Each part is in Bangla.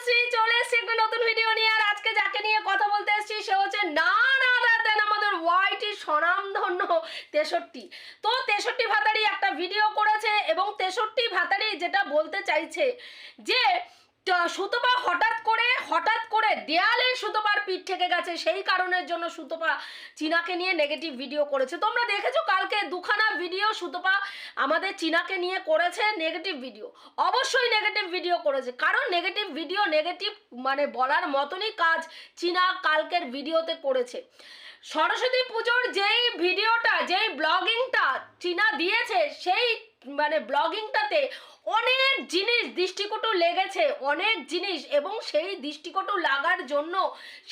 তনুশ্রী চলে এসেছি একটা নতুন ভিডিও নিয়ে। আর আজকে যাকে নিয়ে কথা বলতে এসেছি, সে হচ্ছে না না দেন আমাদের ওয়াইটি স্বনামধন্য তেষট্টি। তো তেষট্টি ভাতারি একটা ভিডিও করেছে এবং তেষট্টি ভাতারি যেটা বলতে চাইছে যে সুতপা হঠাৎ করে হঠাৎ করে দেয়ালে সুতপার পিঠ থেকে গেছে। সেই কারণের জন্য সুতপা চীনাকে নিয়ে নেগেটিভ ভিডিও করেছে। তোমরা দেখেছ কালকে দুখানা ভিডিও সুতপা আমাদের চীনাকে নিয়ে করেছে নেগেটিভ ভিডিও অবশ্যই নেগেটিভ ভিডিও করেছে। কারণ নেগেটিভ ভিডিও নেগেটিভ মানে বলার মতনই কাজ চীনা কালকের ভিডিওতে করেছে। সরস্বতী পুজোর যেই ভিডিওটা যেই ব্লগিংটা চীনা দিয়েছে, সেই মানে ব্লগিংটাতে অনেক জিনিস দৃষ্টিকটু লেগেছে, অনেক জিনিস এবং সেই দৃষ্টিকটু লাগার জন্য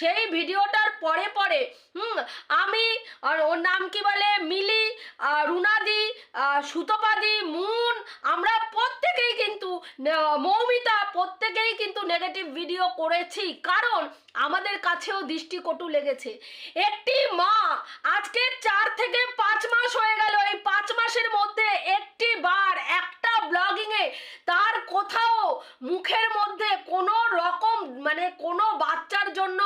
সেই ভিডিওটার পরে পরে, হুম, আমি ওর নাম কি বলে, মিলি রুনাদি সুতপাদি, মুন, আমরা প্রত্যেকেই কিন্তু মৌমিতা, প্রত্যেকেই কিন্তু নেগেটিভ ভিডিও করেছি, কারণ আমাদের কাছেও দৃষ্টিকটু লেগেছে। একটি মা, আজকে চার থেকে পাঁচ মাস হয়ে গেল, এই পাঁচ মাসের মধ্যে একটি বার একটা ব্লগিং এ তার কোথাও মুখের মধ্যে কোনো রকম মানে কোনো বাচ্চার জন্য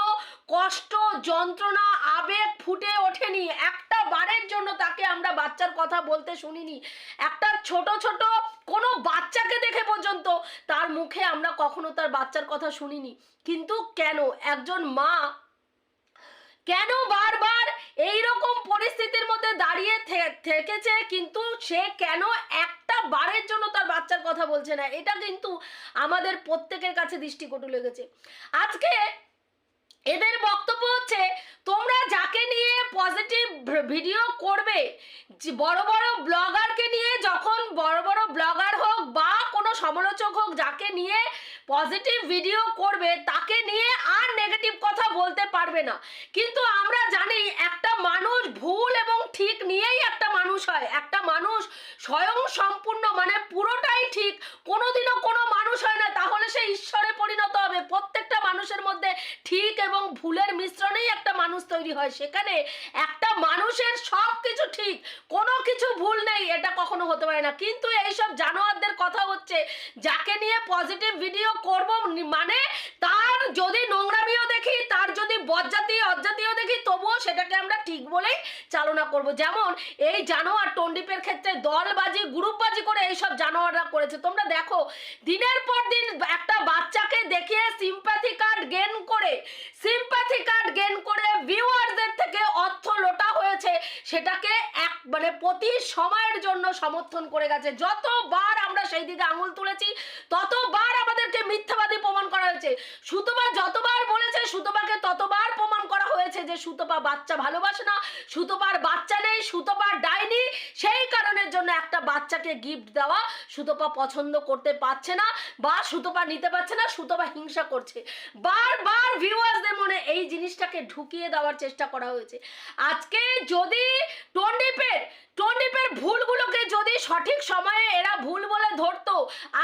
কষ্ট, যন্ত্রণা, আবেগ ফুটে ওঠেনি। একটা বারের জন্য তাকে আমরা বাচ্চার কথা বলতে শুনিনি। একটা ছোট ছোট কোনো বাচ্চাকে দেখে পর্যন্ত তার মুখে আমরা কখনো তার বাচ্চার কথা শুনিনি। কিন্তু কেন? একজন মা কেন বারবার এই রকম পরিস্থিতির মধ্যে দাঁড়িয়ে থেকেছে? কিন্তু সে কেন একটা বারের জন্য তার বাচ্চার কথা বলছে না? এটা কিন্তু আমাদের প্রত্যেকের কাছে দৃষ্টিকটু লেগেছে। আজকে এদের বক্তব্য হচ্ছে, তোমরা যাকে নিয়ে পজিটিভ ভিডিও করবে বড় বড় ব্লগারকে নিয়ে, যখন বড় বড় ব্লগার হোক বা কোনো সমালোচক হোক, যাকে নিয়ে পজিটিভ ভিডিও করবে, তাকে নিয়ে আর নেগেটিভ কথা বলতে পারবে না। কিন্তু আমরা জানি একটা মানুষ ভুল এবং ঠিক নিয়েই একটা মানুষ হয়। একটা মানুষ স্বয়ং সম্পূর্ণ মানে পুরোটাই ঠিক, কোনোদিনও কোনো মানুষ হয় না, তাহলে সে ঈশ্বরে পরিণত হবে। প্রত্যেকটা মানুষের মধ্যে ঠিক এবং ভুলের মিশ্রণেই একটা মানুষ তৈরি হয়। সেখানে একটা মানুষের সব কিছু ঠিক, কোনো কিছু ভুল নেই, এটা কখনো হতে পারে না। কিন্তু এইসব জানোয়ারদের কথা হচ্ছে, যাকে নিয়ে পজিটিভ ভিডিও করব মানে তার যদি নোংরামিও দেখি, তার যদি বজ্জাতি, অজ্জাতিও দেখি, তবুও সেটাকে আমরা ঠিক বলেই চালনা করব। যেমন এই জানোয়ার টন্ডিপের ক্ষেত্রে দলবাজি, গ্রুপবাজি করে এইসব জানোয়াররা করেছে। তোমরা দেখো, দিনের পর দিন একটা বাচ্চাকে দেখিয়ে সিম্প্যাথি কার্ড গেন করে সিম্প্যাথি কার্ড গেন করে ভিউয়ারদের থেকে অর্থ লোটা হয়েছে, সেটাকে এক মানে প্রতি সময়ের জন্য সমর্থন করে গেছে। যতবার আমরা সেই দিকে আঙুল তুলেছি, ততবার আমাদেরকে মিথ্যাবাদী প্রমাণ করা হয়েছে। সুতরাং যতবার বলেছে সুতপাকে ততবার প্রমাণ করা হয়েছে যে সুতপা বাচ্চা ভালোবাসে না, সুতপার বাচ্চা নেই, সুতপার ডাইনি সেই কারণের জন্য একটা বাচ্চাকে গিফট দেওয়া সুতপা পছন্দ করতে পারছে না বা সুতপা নিতে পারছে না, সুতপা হিংসা করছে। বারবার ভিউয়ার্সদের মনে এই জিনিসটাকে ঢুকিয়ে দেওয়ার চেষ্টা করা হয়েছে। আজকে যদি টন্ডিপের টন্ডিপের ভুলগুলোকে যদি সঠিক সময়ে এরা ভুল বলে ধরতো,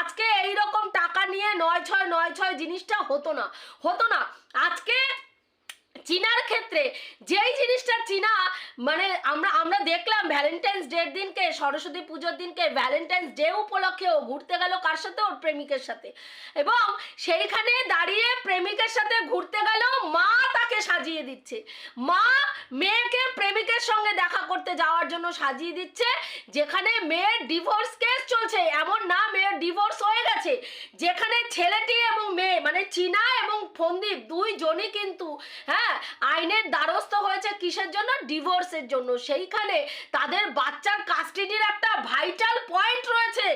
আজকে এই রকম টাকা নিয়ে নয় ছয় নয় ছয় জিনিসটা হতো না হতো না। আজকে চীনার ক্ষেত্রে, যেই জিনিসটা চীনা মানে আমরা আমরা দেখলাম ভ্যালেন্টাইন্স ডের দিনকে, সরস্বতী পুজোর দিনকে ভ্যালেন্টাইন্স ডে উপলক্ষে ও ঘুরতে গেল কার সাথে? ওর প্রেমিকের সাথে। এবং সেইখানে দাঁড়িয়ে প্রেমিকের সাথে ঘুরতে গেল, মা তাকে সাজিয়ে দিচ্ছে। মা মেয়েকে প্রেমিকের সঙ্গে দেখা করতে যাওয়ার জন্য সাজিয়ে দিচ্ছে, যেখানে মেয়ের ডিভোর্স কেস চলছে এমন না মেয়ের ডিভোর্স হয়ে গেছে যেখানে ছেলেটি এবং মেয়ে মানে চীনা এবং ফন্দীপ দুইজনই কিন্তু হ্যাঁ আইনের দ্বারস্থ হয়েছে কিসের জন্য? ডিভোর্সের জন্য। সেইখানে তাদের বাচ্চার কাস্টাডির একটা ভাইটাল পয়েন্ট রয়েছে।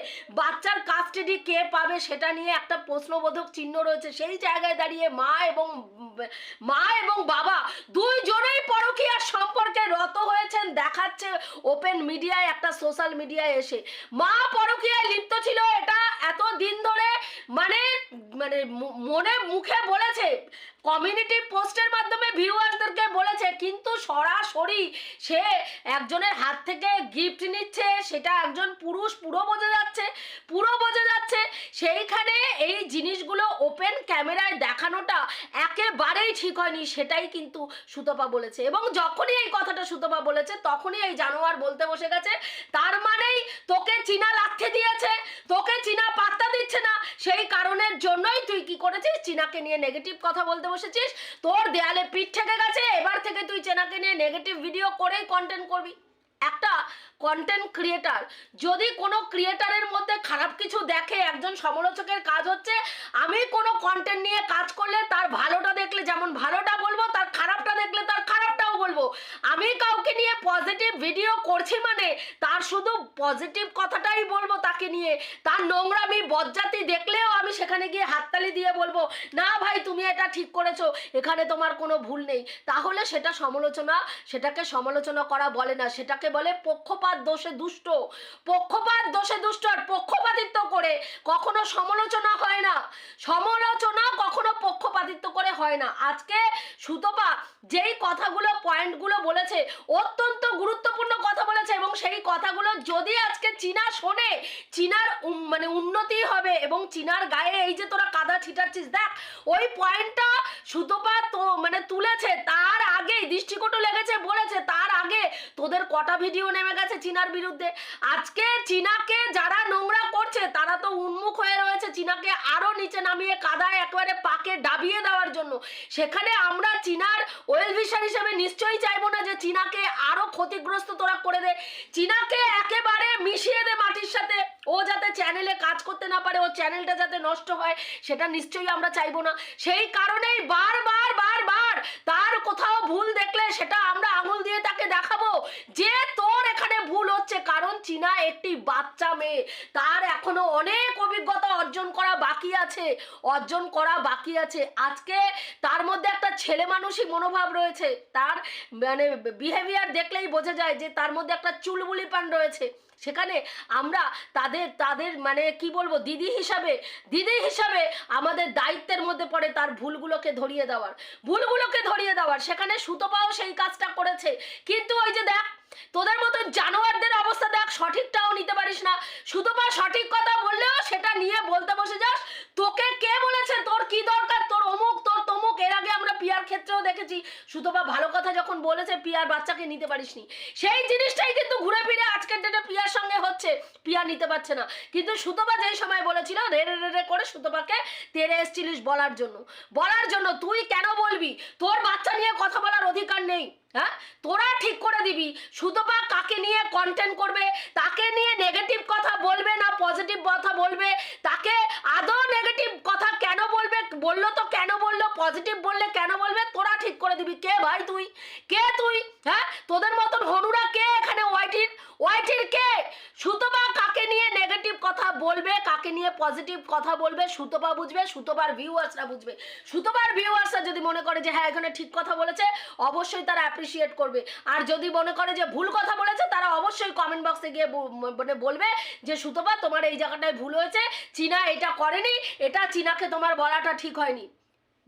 বাচ্চার কাস্টাডি কে পাবে সেটা নিয়ে একটা প্রশ্নবোধক চিহ্ন রয়েছে। সেই জায়গায় দাঁড়িয়ে মা এবং মা এবং বাবা দুইজনেই পরকীয়ার সম্পর্কে রত হয়েছেন। দেখাচ্ছে ওপেন মিডিয়ায় একটা সোশ্যাল মিডিয়ায় এসে। মা পরকীয়ায় লিপ্ত ছিল, এটা এত দিন ধরে মানে মানে মনে মুখে বলেছে কমিউনিটি পোস্টের মাধ্যমে ভিউয়ারদেরকে বলেছে, কিন্তু সরাসরি সে একজনের হাত থেকে গিফট নিচ্ছে, সেটা একজন পুরুষ, পুরো বোঝা যাচ্ছে, পুরো বোঝা যাচ্ছে, সেইখানে এই জিনিসগুলো ওপেন ক্যামেরায় দেখানোটা একেবারেই ঠিক হয়নি, সেটাই কিন্তু সুতপা বলেছে। এবং যখনই এই কথাটা সুতপা বলেছে, তখনই এই জানোয়ার বলতে বসে গেছে, তার মানেই তোকে চীনা লাথি দিয়েছে তোকে চীনা পাত্তা দিচ্ছে না। সেই কারণের জন্যই তুই কি করেছিস? চীনাকে নিয়ে নেগেটিভ কথা বলতে বসেছিস। তোর দেয়ালে পিঠ থেকে গেছে। এবার থেকে তুই চেনাকে নিয়ে নেগেটিভ ভিডিও করেই কন্টেন্ট করবি। একটা কন্টেন্ট ক্রিয়েটার যদি কোনো ক্রিয়েটারের মধ্যে খারাপ কিছু দেখে, একজন সমালোচকের কাজ হচ্ছে, আমি কোনো কন্টেন্ট নিয়ে কাজ করলে তার ভালোটা দেখলে, যেমন ভালোটা বলব, তার খারাপটা দেখলে তার খারাপটাও বলব। আমি কাউকে নিয়ে পজিটিভ ভিডিও করছি মানে তার শুধু পজিটিভ কথাটাই বলব তাকে নিয়ে। তার নোংরামি, বজ্জাতি দেখলেও আমি সেখানে গিয়ে হাততালি দিয়ে বলব, না ভাই, তুমি এটা ঠিক করেছ, এখানে তোমার কোনো ভুল নেই। তাহলে সেটা সমালোচনা, সেটাকে সমালোচনা করা বলে না, সেটাকে বলে পক্ষপাত দোষে দুষ্ট। পক্ষপাত দোষে দুষ্ট আর পক্ষপাতিত্ব করে কখনো সমালোচনা হয় না। সমালোচনা কখনো পক্ষপাতিত্ব করে হয় না। আজকে সুতপা যেই কথাগুলো, পয়েন্টগুলো বলেছে, অত্যন্ত গুরুত্বপূর্ণ কথা বলেছে এবং সেই কথাগুলো যদি আজকে চীনা শোনে, চীনার মানে উন্নতি হবে এবং চীনার গায়ে এই যে তোরা কাদা ছিটাচ্ছিস, দেখ, ওই পয়েন্টটা সুতপা তো মানে তুলেছে। তার আগেই দৃষ্টিকটু লেগেছে, বলেছে, তার আগে তোদের কটা ভিডিও নেমে গেছে চীনার বিরুদ্ধে। আজকে চীনাকে যারা নোংরা করছে, তারা তো উন্মুখ হয়ে রয়েছে চীনাকে আরও নিচে নামিয়ে কাদায় একেবারে পাকে ডাবিয়ে দেওয়ার জন্য। সেখানে আমরা চীনার ওয়েল ভিশন হিসেবে নিশ্চয়ই চাইব না যে চীনাকে আরও ক্ষতিগ্রস্ত তোরা করে দে। চীনাকে একেবারে মিশিয়ে দে মাটির সাথে। ও যাতে চ্যানেলে কাজ করতে না পারে, ও চ্যানেলটা যাতে নষ্ট হয়, সেটা নিশ্চয়ই আমরা চাইব না। সেই কারণেই বারবার বারবার তার কোথাও ভুল দেখলে সেটা আমরা আঙুল দিয়ে তাকে দেখাবো যে তোর এখানে ভুল হচ্ছে কারণ চীনা একটি বাচ্চা মেয়ে। তার এখনও অনেক অভিজ্ঞতা অর্জন করা বাকি আছে, অর্জন করা বাকি আছে। আজকে তার মধ্যে একটা ছেলে মানুষই মনোভাব রয়েছে। তার মানে বিহেভিয়ার দেখলেই বোঝা যায় যে তার মধ্যে একটা চুলবুলি পান রয়েছে। সেখানে আমরা তাদের তাদের মানে কি বলব, দিদি হিসাবে দিদি হিসাবে আমাদের দায়িত্বের মধ্যে পড়ে তার ভুলগুলোকে ধরিয়ে দেওয়ার। ভুলগুলোকে ধরিয়ে দেওয়ার। সেখানে সুতপাও সেই কাজটা করেছে। কিন্তু ওই যে দেখ তোদের মতো জানোয়ারদের অবস্থা দেখ, সঠিকটাও নিতে পারিস না। সুতপা সঠিক কথা বললেও সেটা নিয়ে বলতে বসে যাস। তোকে কে বলেছে? তোর কি দরকার? তোর অমুক, তোর তমুক, এর আগে আমরা পিয়ার ক্ষেত্রেও দেখেছি। সুতপা ভালো কথা যখন বলেছে, পিয়ার বাচ্চাকে নিতে পারিসনি। সেই জিনিসটাই কিন্তু ঘুরে ফিরে হচ্ছে পিয়া নিতে পারছে না। কিন্তু সুতপা যেই সময় বলেছিল, রে রে রে রে, করে সুতপাকে তেরে এসছিলিস বলার জন্য। বলার জন্য তুই কেন বলবি? তোর বাচ্চা নিয়ে কথা বলার অধিকার নেই হ্যাঁ? তোরা ঠিক করে দিবি। সুতপা কাকে নিয়ে কন্টেন্ট করবে, তাকে নিয়ে নেগেটিভ কথা বলবে না পজিটিভ কথা বলবে? তাকে আদৌ নেগেটিভ কথা কেন বলবে? বলল তো কেন বলল? পজিটিভ বললে কেন বলবে? তোরা ঠিক করে দিবি। কে ভাই তুই? কে তুই? হ্যাঁ? তোদের মতন হনুরা কে এখানে ওয়াইটির ওয়াইটির কে সুতপা কাকে নিয়ে নেগেটিভ কথা কাকে নিয়ে পজিটিভ কথা বলবে, সুতপা বুঝবে, সুতপার ভিউয়ার্সরা বুঝবে। সুতপার ভিউয়ার্সরা যদি মনে করে যে হ্যাঁ এখানে ঠিক কথা বলেছে, অবশ্যই তারা অ্যাপ্রিসিয়েট করবে। আর যদি মনে করে যে, ভুল কথা বলেছে, তারা অবশ্যই কমেন্ট বক্সে গিয়ে মানে বলবে যে, সুতপা, তোমার এই জায়গাটায় ভুল হয়েছে, চীনা এটা করেনি, এটা চীনাকে তোমার বলাটা ঠিক হয়নি।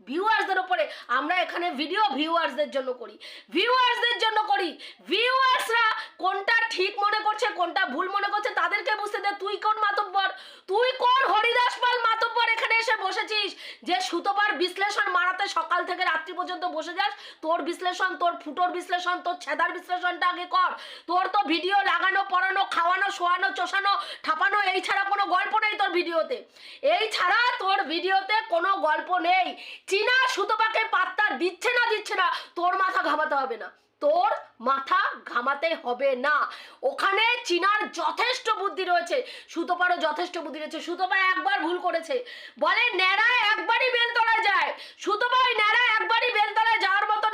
ভিউয়ার্সদের ওপরে আমরা এখানে ভিডিও ভিউয়ার্সদের জন্য করি। ভিউয়ার্সদের জন্য করি। ভিউয়ার্সরা কোনটা ঠিক মনে করছে, কোনটা ভুল মনে করছে, তাদেরকে বুঝতে দে, তুই কোন মাতব্বর তুই কোন হরিদাস পাল, মাতব্বর এখানে এসে বসেছিস। যে সুতোপার বিশ্লেষণ মারাতে সকাল থেকে রাত্রি পর্যন্ত বসে যাস, তোর বিশ্লেষণ, তোর ফুটোর বিশ্লেষণ, তোর ছেদার বিশ্লেষণটা আগে কর। তোর তো ভিডিও লাগানো, পড়ানো, খাওয়ানো, শোয়ানো, চষানো, ঠাপানো, এই ছাড়া কোনো গল্প নেই তোর ভিডিওতে। এই ছাড়া তোর ভিডিওতে কোনো গল্প নেই। চীনা সুতোপাকে পাত্তা দিচ্ছে না দিচ্ছে না, তোর মাথা ঘামাতে হবে না। তোর মাথা ঘামাতে হবে না। ওখানে চিনার যথেষ্ট বুদ্ধি রয়েছে। সুতোপারও যথেষ্ট বুদ্ধি রয়েছে। সুতোপা একবার ভুল করেছে। বলে ন্যাড়া একবারই বেলতলা যায়। সুতোপা ওই একবারই বেলতলায় যাওয়ার একবারই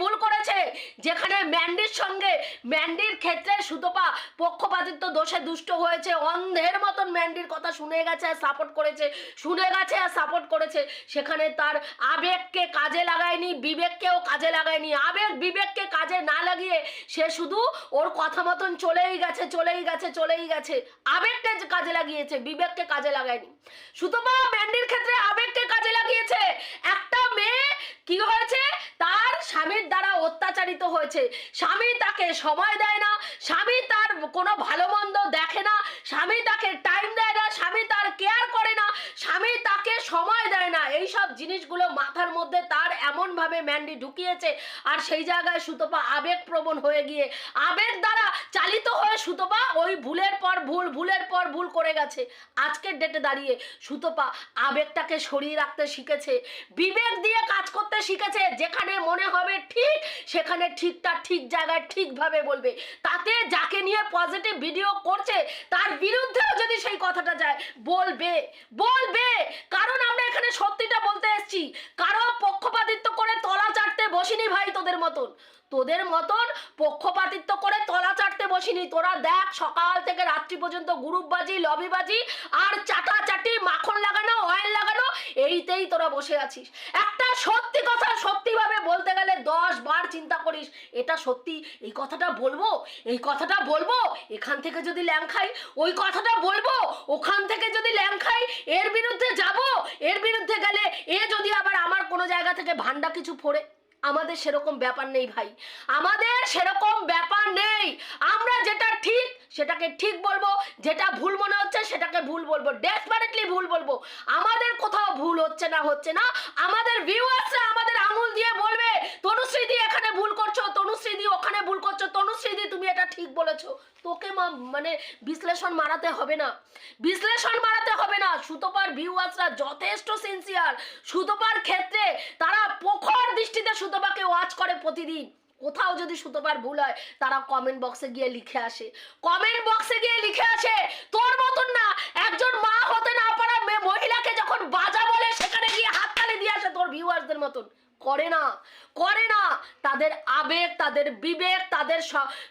ভুল করেছে। যেখানে ম্যান্ডির সঙ্গে ম্যান্ডির ক্ষেত্রে সুতোপা পক্ষপাতিত্ব, দোষে দুষ্ট হয়েছে। অন্ধের মতন ম্যান্ডির কথা শুনে গেছে আর সাপোর্ট করেছে, শুনে গেছে আর সাপোর্ট করেছে। সেখানে তার আবেগকে কাজে লাগায়নি, বিবেককেও কাজে লাগায়নি। আবেগ বিবেককে কাজে না লাগিয়ে সে শুধু ওর কথা মতন চলেই গেছে চলেই গেছে চলেই গেছে। আবেগকে কাজে লাগিয়েছে, বিবেককে কাজে লাগায়নি। সুতপা ম্যান্ডির ক্ষেত্রে আবেগকে কাজে লাগিয়েছে। একটা মেয়ে কি হয়েছে? তার স্বামীর দ্বারা অত্যাচারিত হয়েছে। স্বামী তাকে সময় দেয় না। স্বামী তার কোনো ভালো মন্দ দেখে না। স্বামী তাকে টাইম দেয় না। স্বামী তার কেয়ার করে না। স্বামী তাকে সময় দেয় না। এই সব জিনিসগুলো মাথার মধ্যে তার এমনভাবে ম্যান্ডি ঢুকিয়েছে। আর সেই জায়গায় সুতপা আবেগপ্রবণ হয়ে গিয়ে, আবেগ দ্বারা চালিত হয়ে সুতপা ওই ভুলের পর ভুল, ভুলের পর ভুল করে গেছে। আজকের ডেটে দাঁড়িয়ে সুতপা আবেগটাকে সরিয়ে রাখতে শিখেছে। বিবেক দিয়ে কাজ করতে শিখেছে, যেখানে মনে হবে ঠিক, সেখানে ঠিকটা ঠিক জায়গায় ঠিকভাবে বলবে। তাতে যাকে নিয়ে পজিটিভ ভিডিও করছে, তার বিরুদ্ধেও যদি সেই কথাটা যায়, বলবে বলবে। কারণ আমরা এখানে সত্যিটা বলতে এসেছি, কারও পক্ষপাতিত্ব করে তলা চাটতে বসিনি ভাই তোদের মতন। তোদের মতন পক্ষপাতিত্ব করে তলা চাটতে বসিনি। তোরা দেখ, সকাল থেকে রাত্রি পর্যন্ত গ্রুপবাজি, লবিবাজি আর চাটা চাটি মাখন লাগানো, অয়েল লাগানো, এইতেই তোরা বসে আছিস। একটা সত্যি কথা সত্যিভাবে বলতে গেলে দশ বার চিন্তা করিস, এটা সত্যি? এই কথাটা বলব? এই কথাটা বলব? এখান থেকে যদি ল্যাং খাই, ওই কথাটা বলব? ওখান থেকে যদি ল্যাং খাই, এর বিরুদ্ধে যাব? এর বিরুদ্ধে গেলে এ যদি আবার আমার কোনো জায়গা থেকে ভান্ডা কিছু ফোড়ে? আমাদের সেরকম ব্যাপার নেই ভাই। আমাদের সেরকম ব্যাপার নেই। আমরা যেটা ঠিক সেটাকে ঠিক বলব, যেটা ভুল মনে হচ্ছে সেটাকে ভুল বলব ডেসপারেটলি ভুল বলব। আমাদের কোথাও ভুল হচ্ছে না হচ্ছে না। আমাদের ভিউয়ার্সরা আমাদের আঙুল দিয়ে বলবে তনুশ্রী দি এখানে ভুল করছ তনুশ্রী দি ওখানে ভুল করছ তনুশ্রী দি তুমি এটা ঠিক বলেছ। তোকে মানে বিশ্লেষণ মারাতে হবে না। বিশ্লেষণ মারাতে হবে না। সুতোপার ভিউয়ার্সরা যথেষ্ট সিনসিয়ার সুতোপার ক্ষেত্রে তারা প্রখর দৃষ্টিতে সুতোপাকে ওয়াচ করে প্রতিদিন। কোথাও যদি সুতোপার ভুল হয়, তারা কমেন্ট বক্সে গিয়ে লিখে আসে। কমেন্ট বক্সে গিয়ে লিখে আসে, তোর মতন না, একজন মা হতে না পারা মেয়ে মহিলাকে যখন বাজা বলে, সেখানে গিয়ে হাত হাততালি দিয়ে আসে তোর ভিউয়ার্সদের মতন। করে না করে না। তাদের আবেগ, তাদের বিবেক, তাদের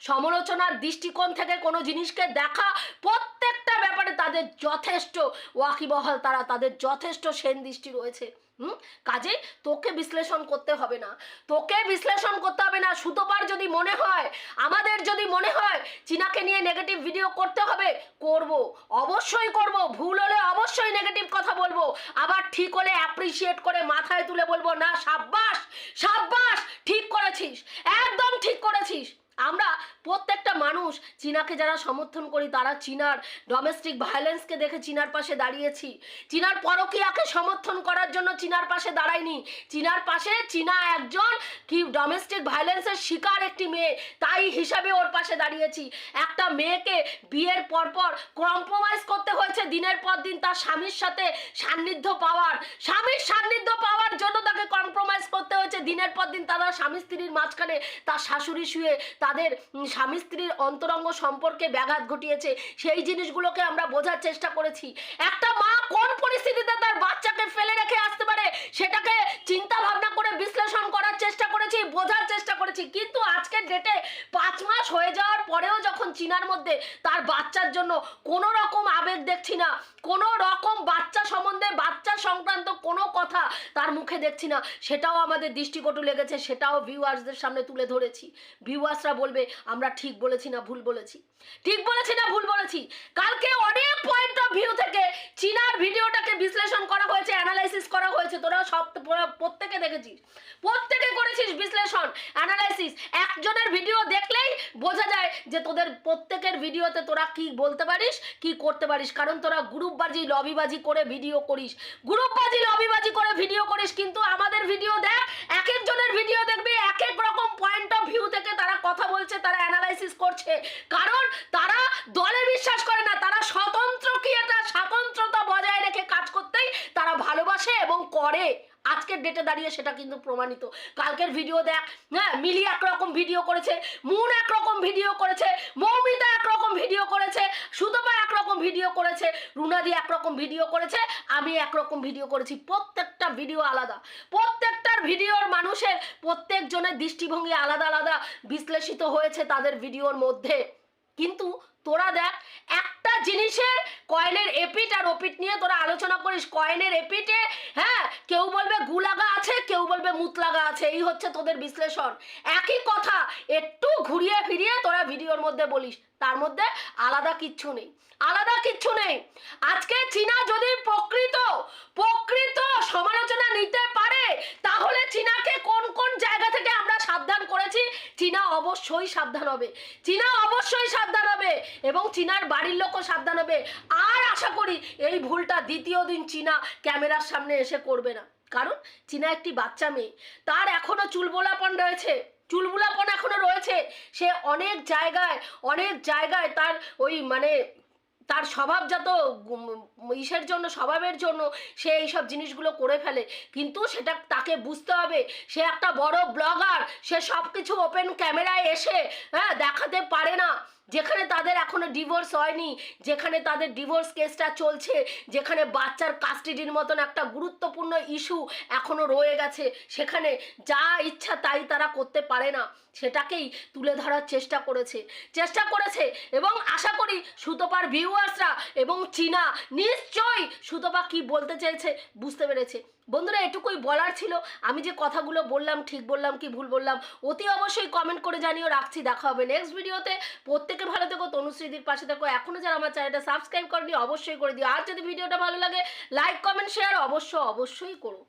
সমালোচনার দৃষ্টিকোণ থেকে কোনো জিনিসকে দেখা প্রত্যেকটা ব্যাপারে তাদের যথেষ্ট ওয়াকিবহাল, তারা তাদের যথেষ্ট সেন দৃষ্টি রয়েছে। হুম? কাজে তোকে বিশ্লেষণ করতে হবে না। তোকে বিশ্লেষণ করতে হবে না। সুতোপার যদি মনে হয়, আমাদের যদি মনে হয়, চীনাকে নিয়ে নেগেটিভ ভিডিও করতে হবে, করব। অবশ্যই করব। ভুল হলে অবশ্যই নেগেটিভ কথা বলব। আবার ঠিক হলে অ্যাপ্রিসিয়েট করে মাথায় তুলে বলব, না, সাব্বাস সাব্বাস, ঠিক করেছিস। একদম ঠিক করেছিস। আমরা প্রত্যেকটা মানুষ চীনাকে যারা সমর্থন করি, তারা চীনার ডোমেস্টিক ভায়োলেন্সকে দেখে চীনার পাশে দাঁড়িয়েছি। চীনার পরকীয়াকে সমর্থন করার জন্য চীনার পাশে দাঁড়ায়নি চীনার পাশে চীনা একজন কি ডোমেস্টিক ভায়োলেন্সের শিকার একটি মেয়ে, তাই হিসাবে ওর পাশে দাঁড়িয়েছি। একটা মেয়েকে বিয়ের পরপর কম্প্রোমাইজ করতে হয়েছে, দিনের পর দিন তার স্বামীর সাথে সান্নিধ্য পাওয়ার। স্বামীর সান্নিধ্য পাওয়ার জন্য তাকে কম্প্রোমাইজ করতে হয়েছে, দিনের পর দিন তারা স্বামী স্ত্রীর মাঝখানে তার শাশুড়ি শুয়ে তাদের স্বামী স্ত্রীর অন্তরঙ্গ সম্পর্কে ব্যাঘাত ঘটিয়েছে, সেই জিনিসগুলোকে আমরা বোঝার চেষ্টা করেছি। একটা মা কোন পরিস্থিতিতে তার বাচ্চাকে ফেলে রেখে আসতে পারে, সেটাকে চিন্তা ভাবনা করে বিশ্লেষণ করার চেষ্টা করেছি, বোঝার করেছি। কিন্তু আজকের ডেটে পাঁচ মাস হয়ে যাওয়ার পরেও যখন চীনার মধ্যে তার বাচ্চার জন্য কোনো রকম আবেগ দেখছি না, কোনো রকম বাচ্চা সম্বন্ধে বাচ্চা সংক্রান্ত কোনো কথা তার মুখে দেখছি না, সেটাও আমাদের দৃষ্টিকটু লেগেছে, সেটাও ভিউয়ার্সদের সামনে তুলে ধরেছি। ভিউয়ার্সরা বলবে, আমরা ঠিক বলেছি না, ভুল বলেছি? ঠিক বলেছি না, ভুল বলেছি? কালকে অনেক পয়েন্ট অফ ভিউ থেকে চীনার ভিডিওটাকে বিশ্লেষণ করা হয়েছে অ্যানালাইসিস করা হয়েছে। তোরা সব প্রত্যেকে দেখেছিস। প্রত্যেকে করেছিস বিশ্লেষণ অ্যানালাইসিস একজনের ভিডিও দেখলেই বোঝা যায় যে তোদের প্রত্যেকের ভিডিওতে তোরা কি বলতে পারিস, কি করতে পারিস। কারণ তোরা গ্রুপবাজি, লবিবাজি করে ভিডিও করিস। গ্রুপবাজি, লবিবাজি করে ভিডিও করিস, কিন্তু আমাদের ভিডিও দেখ, এক একজনের ভিডিও দেখবি, এক এক রকম পয়েন্ট অফ ভিউ থেকে তারা কথা বলছে, তারা অ্যানালাইসিস করছে। কারণ তারা দলে বিশ্বাস করে না, তারা স্বতন্ত্র কি একটা স্বাতন্ত্রতা বজায় রেখে কাজ করতেই তারা ভালোবাসে এবং করে, আজকের ডেটে দাঁড়িয়ে সেটা কিন্তু প্রমাণিত। কালকের ভিডিও দেখ হ্যাঁ মিলি একরকম ভিডিও করেছে, মুন একরকম ভিডিও করেছে, মৌমিতা একরকম ভিডিও করেছে, সুতপা একরকম ভিডিও করেছে, রুনাদি একরকম ভিডিও করেছে, আমি একরকম ভিডিও করেছি। প্রত্যেকটা ভিডিও আলাদা। প্রত্যেকটার ভিডিওর মানুষের প্রত্যেকজনের দৃষ্টিভঙ্গি আলাদা আলাদা, বিশ্লেষিত হয়েছে তাদের ভিডিওর মধ্যে। কিন্তু তোরা দেখ, একটা জিনিসের কয়েনের এপিট আর ওপিট নিয়ে তোরা আলোচনা করিস। কয়েনের এপিটে হ্যাঁ কেউ বলবে গুলাগা আছে, কেউ বলবে মুতলাগা আছে। এই হচ্ছে তোদের বিশ্লেষণ। একই কথা, একটু ঘুরিয়ে ফিরিয়ে তোরা ভিডিওর মধ্যে বলিস। তার মধ্যে আলাদা কিচ্ছু নেই। আলাদা কিচ্ছু নেই। আজকে চীনা যদি প্রকৃত প্রকৃত সমালোচনা নিতে পারে, তাহলে চীনাকে কোন কোন জায়গা থেকে আমরা সাবধান করেছি? চীনা অবশ্যই সাবধান হবে। চীনা অবশ্যই সাবধান হবে। এবং চীনার বাড়ির লোকও সাবধান হবে। আর আশা করি এই ভুলটা দ্বিতীয় দিন চীনা ক্যামেরার সামনে এসে করবে না। কারণ চীনা একটি বাচ্চা মেয়ে। তার এখনও চুলবোলাপন রয়েছে। চুলবুলাপন এখনও রয়েছে। সে অনেক জায়গায় অনেক জায়গায় তার ওই মানে তার স্বভাবজাত ইসের জন্য, স্বভাবের জন্য সে এইসব জিনিসগুলো করে ফেলে। কিন্তু সেটা তাকে বুঝতে হবে। সে একটা বড় ব্লগার। সে সব কিছু ওপেন ক্যামেরায় এসে হ্যাঁ দেখাতে পারে না। যেখানে তাদের এখনও ডিভোর্স হয়নি, যেখানে তাদের ডিভোর্স কেসটা চলছে, যেখানে বাচ্চার কাস্টাডির মতন একটা গুরুত্বপূর্ণ ইস্যু এখনও রয়ে গেছে, সেখানে যা ইচ্ছা তাই তারা করতে পারে না, সেটাকেই তুলে ধরার চেষ্টা করেছে। চেষ্টা করেছে এবং আশা করি সুতপার ভিউয়ার্সরা এবং চীনা নিশ্চয়ই সুতপা কি বলতে চেয়েছে বুঝতে পেরেছে। বন্ধুরা, এটুকুই বলার ছিল। আমি যে কথাগুলো বললাম, ঠিক বললাম কি ভুল বললাম, অতি অবশ্যই কমেন্ট করে জানিও। রাখছি, দেখা হবে নেক্সট ভিডিওতে প্রত্যেকে ভালো থেকো, তনুশ্রীদির পাশে থেকো। এখনও যারা আমার চ্যানেলটা সাবস্ক্রাইব করেনি, অবশ্যই করে দিও। আর যদি ভিডিওটা ভালো লাগে লাইক কমেন্ট শেয়ার অবশ্য, অবশ্যই করো।